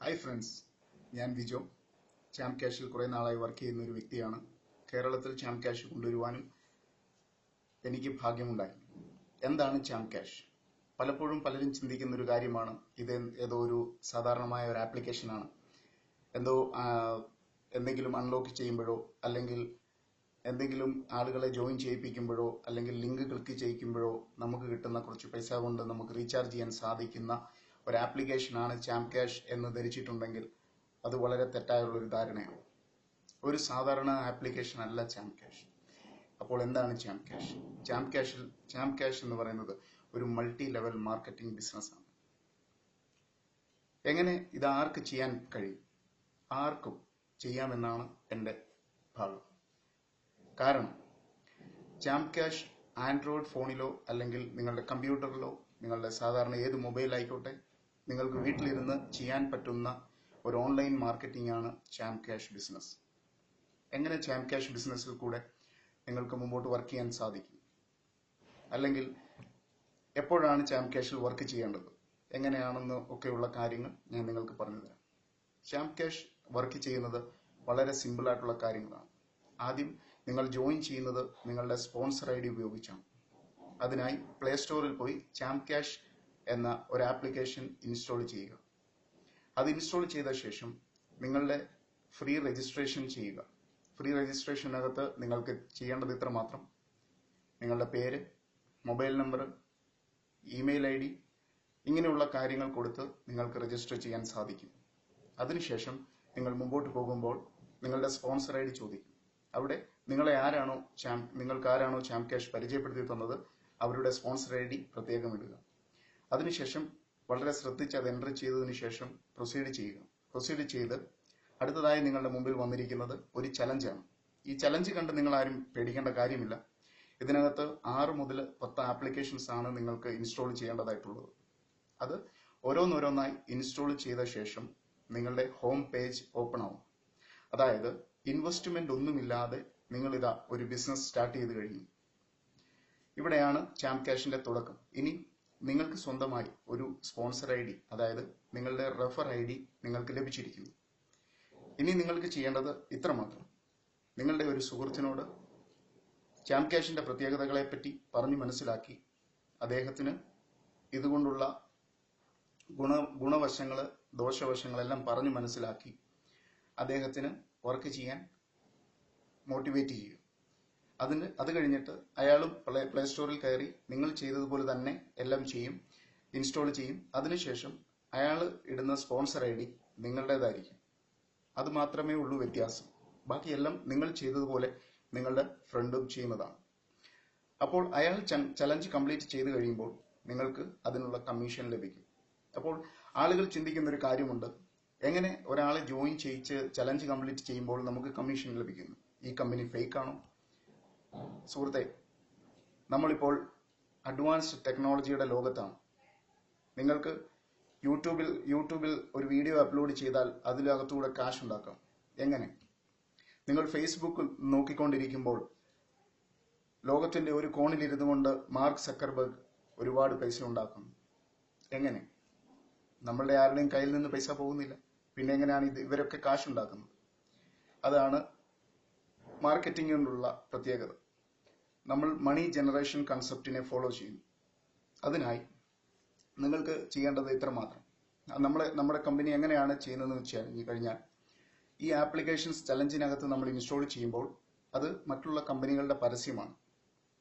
Hi friends ഞാൻ Vijo. Charm ക്യാഷിൽ കുറേ നാളായി വർക്ക് ചെയ്യുന്ന ഒരു വ്യക്തിയാണ്. കേരളത്തിൽ ചാം ക്യാഷ് കൊണ്ടുവരുവാനും എനിക്ക് ഭാഗ്യമുണ്ടായി എന്താണ് ചാം ക്യാഷ് പലപ്പോഴും പലരും ചിന്തിക്കുന്ന ഒരു കാര്യമാണ്. ഇത് ഏതോ ഒരു സാധാരണമായ ഒരു ആപ്ലിക്കേഷനാണ് എന്തോ എന്തെങ്കിലും അൺലോക്ക് ചെയ്യുമ്പോഴോ അല്ലെങ്കിൽ എന്തെങ്കിലും ആളുകളെ ജോയിൻ ചെയ്യിപ്പിക്കുമ്പോഴോ അല്ലെങ്കിൽ ലിങ്ക് ക്ലിക്ക് ചെയ്യിക്കുമ്പോഴോ നമുക്ക് കിട്ടുന്ന കുറച്ച് പൈസ കൊണ്ട് നമുക്ക് റീചാർജ് ചെയ്യാൻ സാധിക്കുന്ന ഒരു ആപ്ലിക്കേഷനാണ് ചാമ്പ് ക്യാഷ് എന്ന് ധരിച്ചിട്ടുണ്ടെങ്കിൽ അത് വളരെ തെറ്റായുള്ള ഒരു ധാരണയാണ്. ഒരു സാധാരണ ആപ്ലിക്കേഷൻ അല്ല ചാമ്പ് ക്യാഷ്. അപ്പോൾ എന്താണ് ചാമ്പ് ക്യാഷ്? ചാമ്പ് ക്യാഷിൽ ചാമ്പ് ക്യാഷ് എന്ന് പറയുന്നത് ഒരു മൾട്ടി ലെവൽ മാർക്കറ്റിംഗ് ബിസിനസ് ആണ് എങ്ങനെ ഇത് ആർക്ക് ചെയ്യാൻ കഴിയും? ആർക്കും ചെയ്യാമെന്നാണ് എന്റെ ഭാഗം കാരണം ചാമ്പ് ക്യാഷ് ആൻഡ്രോയിഡ് ഫോണിലോ അല്ലെങ്കിൽ നിങ്ങളുടെ കമ്പ്യൂട്ടറിലോ നിങ്ങളുടെ സാധാരണ ഏത് മൊബൈൽ ആയിക്കോട്ടെ നിങ്ങൾക്ക് വീട്ടിലിരുന്ന് ചെയ്യാൻ പറ്റുന്ന ഒരു ഓൺലൈൻ മാർക്കറ്റിംഗ് ആണ് ചാമ്പ് ക്യാഷ് ബിസിനസ്. എങ്ങനെ ചാമ്പ് ക്യാഷ് ബിസിനസ്സിൽ കൂടെ നിങ്ങൾക്ക് മുമ്പോട്ട് വർക്ക് ചെയ്യാൻ സാധിക്കും? അല്ലെങ്കിൽ എപ്പോഴാണ് ചാമ്പ് ക്യാഷിൽ വർക്ക് ചെയ്യേണ്ടത്? എങ്ങനെയാണെന്ന് ഒക്കെയുള്ള കാര്യങ്ങൾ ഞാൻ നിങ്ങൾക്ക് പറഞ്ഞു തരാം ചാമ്പ് ക്യാഷ് വർക്ക് ചെയ്യുന്നത് വളരെ സിമ്പിൾ ആയിട്ടുള്ള കാര്യങ്ങളാണ്. ആദ്യം നിങ്ങൾ ജോയിൻ ചെയ്യുന്നത് നിങ്ങളുടെ സ്പോൺസർ ഐ ഡി ഉപയോഗിച്ചാണ്. അതിനായി പ്ലേ സ്റ്റോറിൽ പോയി ചാമ്പ് ക്യാഷ് എന്ന ഒരു ആപ്ലിക്കേഷൻ ഇൻസ്റ്റാൾ ചെയ്യുക. അത് ഇൻസ്റ്റാൾ ചെയ്ത ശേഷം നിങ്ങളുടെ ഫ്രീ രജിസ്ട്രേഷൻ ചെയ്യുക. ഫ്രീ രജിസ്ട്രേഷനകത്ത് നിങ്ങൾക്ക് ചെയ്യേണ്ടത് ഇത്ര മാത്രം. നിങ്ങളുടെ പേര് mobile number email I D ഇങ്ങനെയുള്ള കാര്യങ്ങൾ കൊടുത്ത് നിങ്ങൾക്ക് രജിസ്റ്റർ ചെയ്യാൻ സാധിക്കും. അതിനുശേഷം നിങ്ങൾ മുമ്പോട്ട് പോകുമ്പോൾ നിങ്ങളുടെ സ്പോൺസർ ഐ ഡി ചോദിക്കും. അവിടെ നിങ്ങളെ ആരാണോ നിങ്ങൾക്ക് ആരാണോ ചാം ക്യാഷ് പരിചയപ്പെടുത്തി തന്നത് അവരുടെ സ്പോൺസർ ഐ ഡി പ്രത്യേകം ഇടുക. അതിനുശേഷം വളരെ ശ്രദ്ധിച്ച് അത് എന്റർ ചെയ്തതിനു ശേഷം പ്രൊസീഡ് ചെയ്യുക. പ്രൊസീഡ് ചെയ്ത് അടുത്തതായി നിങ്ങളുടെ മുമ്പിൽ വന്നിരിക്കുന്നത് ഒരു ചലഞ്ചാണ് ഈ ചലഞ്ച് കണ്ട് നിങ്ങൾ ആരും പേടിക്കേണ്ട കാര്യമില്ല. ഇതിനകത്ത് ആറ് മുതൽ പത്ത് ആപ്ലിക്കേഷൻസ് ആണ് നിങ്ങൾക്ക് ഇൻസ്റ്റാൾ ചെയ്യേണ്ടതായിട്ടുള്ളത്. അത് ഓരോന്നോരോന്നായി ഇൻസ്റ്റാൾ ചെയ്ത ശേഷം നിങ്ങളുടെ ഹോം പേജ് ഓപ്പൺ ആവും. അതായത് ഇൻവെസ്റ്റ്മെന്റ് ഒന്നുമില്ലാതെ നിങ്ങൾ ഇതാ ഒരു ബിസിനസ് സ്റ്റാർട്ട് ചെയ്ത് കഴിഞ്ഞു. ഇവിടെയാണ് ചാമ്പ് ക്യാഷിന്റെ തുടക്കം. ഇനി നിങ്ങൾക്ക് സ്വന്തമായി ഒരു സ്പോൺസർ ഐ ഡി അതായത് നിങ്ങളുടെ റെഫർ ഐ ഡി നിങ്ങൾക്ക് ലഭിച്ചിരിക്കുന്നു. ഇനി നിങ്ങൾക്ക് ചെയ്യേണ്ടത് ഇത്രമാത്രം നിങ്ങളുടെ ഒരു സുഹൃത്തിനോട് ക്യാം ക്യാഷിന്റെ പ്രത്യേകതകളെ പറ്റി പറഞ്ഞു മനസ്സിലാക്കി അദ്ദേഹത്തിന് ഇതുകൊണ്ടുള്ള ഗുണ ഗുണവശങ്ങൾ ദോഷവശങ്ങളെല്ലാം പറഞ്ഞു മനസ്സിലാക്കി അദ്ദേഹത്തിന് വർക്ക് ചെയ്യാൻ മോട്ടിവേറ്റ് ചെയ്യുക. അതിന് അത് കഴിഞ്ഞിട്ട് അയാളും പ്ലേ പ്ലേ സ്റ്റോറിൽ കയറി നിങ്ങൾ ചെയ്തതുപോലെ തന്നെ എല്ലാം ചെയ്യും ഇൻസ്റ്റാൾ ചെയ്യും. അതിനുശേഷം അയാൾ ഇടുന്ന സ്പോൺസർ ഐ ഡി നിങ്ങളുടേതായിരിക്കും. അത് മാത്രമേ ഉള്ളൂ വ്യത്യാസം. ബാക്കിയെല്ലാം നിങ്ങൾ ചെയ്തതുപോലെ നിങ്ങളുടെ ഫ്രണ്ടും ചെയ്യുന്നതാണ്. അപ്പോൾ അയാൾ ചലഞ്ച് കംപ്ലീറ്റ് ചെയ്ത് കഴിയുമ്പോൾ നിങ്ങൾക്ക് അതിനുള്ള കമ്മീഷൻ ലഭിക്കും. അപ്പോൾ ആളുകൾ ചിന്തിക്കുന്ന ഒരു കാര്യമുണ്ട്. എങ്ങനെ ഒരാളെ ജോയിൻ ചെയ്യിച്ച് ചലഞ്ച് കംപ്ലീറ്റ് ചെയ്യുമ്പോൾ നമുക്ക് കമ്മീഷൻ ലഭിക്കുന്നു? ഈ കമ്പനി ഫേക്ക് ആണോ സുഹൃത്തെ നമ്മളിപ്പോൾ അഡ്വാൻസ്ഡ് ടെക്നോളജിയുടെ ലോകത്താണ്. നിങ്ങൾക്ക് യൂട്യൂബിൽ യൂട്യൂബിൽ ഒരു വീഡിയോ അപ്ലോഡ് ചെയ്താൽ അതിലകത്തൂടെ കാശ് ഉണ്ടാക്കാം. എങ്ങനെ? നിങ്ങൾ ഫേസ്ബുക്ക് നോക്കിക്കൊണ്ടിരിക്കുമ്പോൾ ലോകത്തിന്റെ ഒരു കോണിലിരുന്നു കൊണ്ട് മാർക്ക് സക്കർബർഗ് ഒരുപാട് പൈസ ഉണ്ടാക്കുന്നു എങ്ങനെ? നമ്മളുടെ ആരുടെയും കയ്യിൽ നിന്ന് പൈസ പോകുന്നില്ല. പിന്നെ എങ്ങനെയാണ് ഇത്? ഇവരൊക്കെ കാശുണ്ടാക്കുന്നത് അതാണ് മാർക്കറ്റിംഗ് കൊണ്ടുള്ള പ്രത്യേകത. നമ്മൾ മണി ജനറേഷൻ കൺസെപ്റ്റിനെ ഫോളോ ചെയ്യുന്നു. അതിനായി നിങ്ങൾക്ക് ചെയ്യേണ്ടത് ഇത്ര മാത്രം. നമ്മൾ നമ്മുടെ കമ്പനി എങ്ങനെയാണ് ചെയ്യുന്നതെന്ന് വെച്ചാൽ ഈ കഴിഞ്ഞാൽ ഈ ആപ്ലിക്കേഷൻസ് ചലഞ്ചിനകത്ത് നമ്മൾ ഇൻസ്റ്റോൾ ചെയ്യുമ്പോൾ അത് മറ്റുള്ള കമ്പനികളുടെ പരസ്യമാണ്.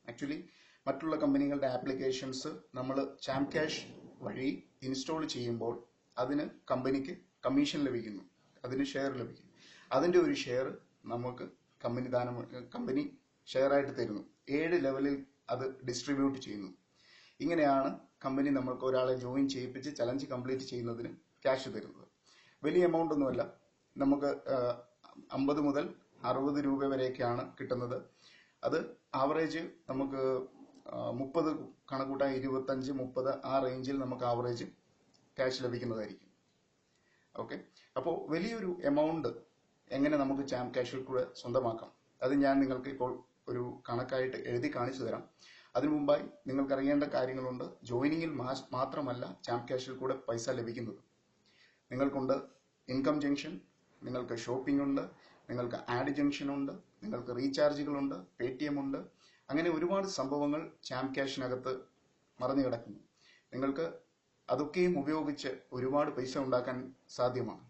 ആക്ച്വലി മറ്റുള്ള കമ്പനികളുടെ ആപ്ലിക്കേഷൻസ് നമ്മൾ ചാം ക്യാഷ് വഴി ഇൻസ്റ്റോൾ ചെയ്യുമ്പോൾ അതിന് കമ്പനിക്ക് കമ്മീഷൻ ലഭിക്കുന്നു. അതിന് ഷെയർ ലഭിക്കും അതിന്റെ ഒരു ഷെയർ നമുക്ക് കമ്പനി ദാനം കമ്പനി ഷെയർ ആയിട്ട് തരുന്നു. ഏഴ് ലെവലിൽ അത് ഡിസ്ട്രിബ്യൂട്ട് ചെയ്യുന്നു. ഇങ്ങനെയാണ് കമ്പനി നമ്മൾക്ക് ഒരാളെ ജോയിൻ ചെയ്യിപ്പിച്ച് ചലഞ്ച് കംപ്ലീറ്റ് ചെയ്യുന്നതിന് ക്യാഷ് തരുന്നത്. വലിയ എമൗണ്ട് ഒന്നുമല്ല. നമുക്ക് അമ്പത് മുതൽ അറുപത് രൂപ വരെയൊക്കെയാണ് കിട്ടുന്നത്. അത് ആവറേജ് നമുക്ക് മുപ്പത് കണക്കൂട്ടാൻ ഇരുപത്തഞ്ച് മുപ്പത് ആ റേഞ്ചിൽ നമുക്ക് ആവറേജ് ക്യാഷ് ലഭിക്കുന്നതായിരിക്കും. ഓക്കെ അപ്പോൾ വലിയൊരു എമൗണ്ട് എങ്ങനെ നമുക്ക് ചാം ക്യാഷിൽ കൂടെ സ്വന്തമാക്കാം? അത് ഞാൻ നിങ്ങൾക്ക് ഇപ്പോൾ ഒരു കണക്കായിട്ട് എഴുതി കാണിച്ചു തരാം. അതിനു മുമ്പായി നിങ്ങൾക്ക് അറിയേണ്ട കാര്യങ്ങളുണ്ട്. ജോയിനിങ്ങിൽ മാത്രമല്ല ചാം ക്യാഷിൽ കൂടെ പൈസ ലഭിക്കുന്നത്. നിങ്ങൾക്കുണ്ട് ഇൻകം ജംഗ്ഷൻ നിങ്ങൾക്ക് ഷോപ്പിംഗ് ഉണ്ട് നിങ്ങൾക്ക് ആഡ് ജംഗ്ഷൻ ഉണ്ട് നിങ്ങൾക്ക് റീചാർജുകളുണ്ട് പേ ടി എം ഉണ്ട്. അങ്ങനെ ഒരുപാട് സംഭവങ്ങൾ ചാം ക്യാഷിനകത്ത് മറഞ്ഞു കിടക്കുന്നു. നിങ്ങൾക്ക് അതൊക്കെയും ഉപയോഗിച്ച് ഒരുപാട് പൈസ ഉണ്ടാക്കാൻ സാധ്യമാണ്.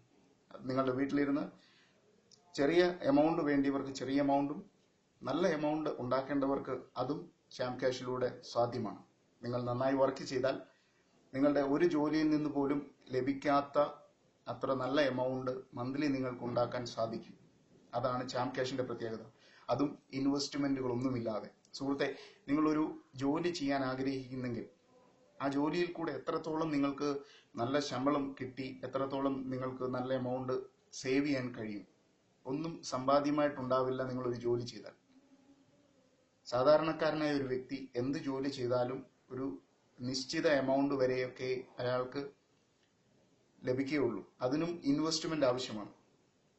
നിങ്ങളുടെ വീട്ടിലിരുന്ന് ചെറിയ എമൗണ്ട് വേണ്ടിയവർക്ക് ചെറിയ എമൗണ്ടും നല്ല എമൗണ്ട് ഉണ്ടാക്കേണ്ടവർക്ക് അതും ചാമ്പ് ക്യാഷിലൂടെ സാധ്യമാണ്. നിങ്ങൾ നന്നായി വർക്ക് ചെയ്താൽ നിങ്ങളുടെ ഒരു ജോലിയിൽ നിന്ന് പോലും ലഭിക്കാത്ത അത്ര നല്ല എമൗണ്ട് മന്ത്ലി നിങ്ങൾക്ക് ഉണ്ടാക്കാൻ സാധിക്കും. അതാണ് ചാം ക്യാഷിന്റെ പ്രത്യേകത. അതും ഇൻവെസ്റ്റ്മെന്റുകൾ ഇൻവെസ്റ്റ്മെന്റുകളൊന്നുമില്ലാതെ സുഹൃത്തെ നിങ്ങളൊരു ജോലി ചെയ്യാൻ ആഗ്രഹിക്കുന്നെങ്കിൽ ആ ജോലിയിൽ കൂടെ എത്രത്തോളം നിങ്ങൾക്ക് നല്ല ശമ്പളം കിട്ടി എത്രത്തോളം നിങ്ങൾക്ക് നല്ല എമൗണ്ട് സേവ് ചെയ്യാൻ കഴിയും ഒന്നും സമ്പാദ്യമായിട്ടുണ്ടാവില്ല ഒരു ജോലി ചെയ്താൽ. സാധാരണക്കാരനായ ഒരു വ്യക്തി എന്ത് ജോലി ചെയ്താലും ഒരു നിശ്ചിത എമൗണ്ട് വരെയൊക്കെ അയാൾക്ക് ലഭിക്കുകയുള്ളൂ. അതിനും ഇൻവെസ്റ്റ്മെന്റ് ആവശ്യമാണ്.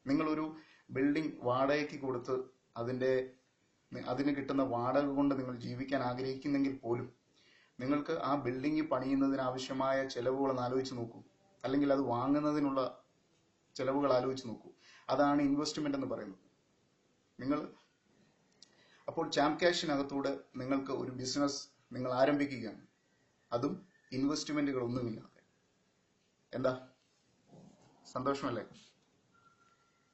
നിങ്ങളൊരു ബിൽഡിംഗ് വാടകയ്ക്ക് കൊടുത്ത് അതിന്റെ അതിന് കിട്ടുന്ന വാടക കൊണ്ട് നിങ്ങൾ ജീവിക്കാൻ ആഗ്രഹിക്കുന്നെങ്കിൽ പോലും നിങ്ങൾക്ക് ആ ബിൽഡിംഗ് പണിയുന്നതിന് ആവശ്യമായ ചെലവുകൾ ആലോചിച്ച് നോക്കൂ. അല്ലെങ്കിൽ അത് വാങ്ങുന്നതിനുള്ള ചെലവുകൾ ആലോചിച്ച് നോക്കൂ. അതാണ് ഇൻവെസ്റ്റ്മെന്റ് എന്ന് പറയുന്നത്. നിങ്ങൾ അപ്പോൾ ചാമ്പ് ക്യാഷിനകത്തൂടെ നിങ്ങൾക്ക് ഒരു ബിസിനസ് നിങ്ങൾ ആരംഭിക്കുകയാണ്. അതും ഇൻവെസ്റ്റ്മെന്റുകൾ ഒന്നുമില്ലാതെ. എന്താ? സന്തോഷമല്ലേ?